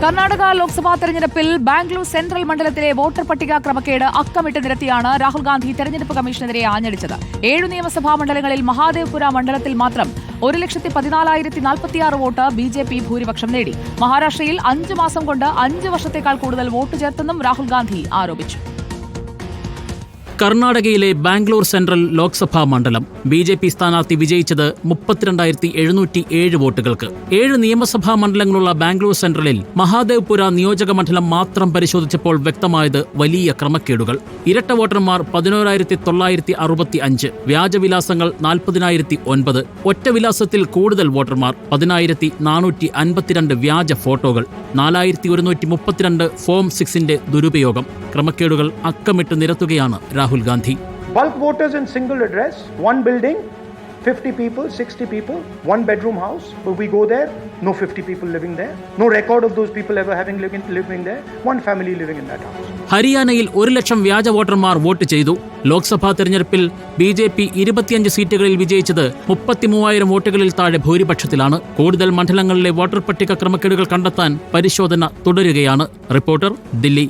കർണാടക ലോക്സഭാ തെരഞ്ഞെടുപ്പിൽ ബാംഗ്ലൂർ സെൻട്രൽ മണ്ഡലത്തിലെ വോട്ടർ പട്ടിക ക്രമക്കേട് അക്കമിട്ട് നിരത്തിയാണ് രാഹുൽ ഗാന്ധി തെരഞ്ഞെടുപ്പ് കമ്മീഷനെതിരെ ആഞ്ഞടിച്ചത്. ഏഴു നിയമസഭാ മണ്ഡലങ്ങളിൽ മഹാദേവ്പുര മണ്ഡലത്തിൽ മാത്രം ഒരു ലക്ഷത്തി പതിനാലായിരത്തി നാൽപ്പത്തിയാറ് വോട്ട് ബി ജെ പി ഭൂരിപക്ഷം നേടി. മഹാരാഷ്ട്രയിൽ അഞ്ചു മാസം കൊണ്ട് അഞ്ച് വർഷത്തേക്കാൾ കൂടുതൽ വോട്ട് ചേർത്തെന്നും രാഹുൽ ഗാന്ധി ആരോപിച്ചു. കർണാടകയിലെ ബാംഗ്ലൂർ സെൻട്രൽ ലോക്സഭാ മണ്ഡലം. ബി ജെ പി സ്ഥാനാർത്ഥി വിജയിച്ചത് മുപ്പത്തിരണ്ടായിരത്തി എഴുന്നൂറ്റി ഏഴ് വോട്ടുകൾക്ക്. ഏഴ് നിയമസഭാ മണ്ഡലങ്ങളുള്ള ബാംഗ്ലൂർ സെൻട്രലിൽ മഹാദേവ്പുര നിയോജക മണ്ഡലം മാത്രം പരിശോധിച്ചപ്പോൾ വ്യക്തമായത് വലിയ ക്രമക്കേടുകൾ. ഇരട്ട വോട്ടർമാർ പതിനോരായിരത്തി തൊള്ളായിരത്തി അറുപത്തി അഞ്ച് വ്യാജവിലാസങ്ങൾ നാൽപ്പതിനായിരത്തി ഒൻപത് ഒറ്റ വിലാസത്തിൽ കൂടുതൽ വോട്ടർമാർ പതിനായിരത്തി നാനൂറ്റി അൻപത്തിരണ്ട് വ്യാജ ഫോട്ടോകൾ നാലായിരത്തി ഒരുന്നൂറ്റി മുപ്പത്തിരണ്ട് ഫോം സിക്സിന്റെ ദുരുപയോഗം. ക്രമക്കേടുകൾ അക്കമിട്ട് നിരത്തുകയാണ് Rahul. Rahul Gandhi. Bulk voters in single address one building fifty people sixty people one bedroom house we go there no fifty people living there no record of those people ever having living living one family living in that house ഹരിയാനയിൽ ഒരു ലക്ഷം വ്യാജ വോട്ടർമാർ vote ചെയ്തു. ലോക്സഭാ തെരഞ്ഞെടുപ്പിൽ B J P ഇരുപത്തിയഞ്ച് സീറ്റുകളിൽ വിജയിച്ചത് മുപ്പത്തിമൂവായിരം വോട്ടുകളിൽ താഴെ ഭൂരിപക്ഷത്തിലാണ്. കൂടുതൽ മണ്ഡലങ്ങളിലെ വോട്ടർ പട്ടിക ക്രമക്കേടുകൾ കണ്ടെത്താൻ പരിശോധന തുടരുകയാണ്. റിപ്പോർട്ടർ ദില്ലി.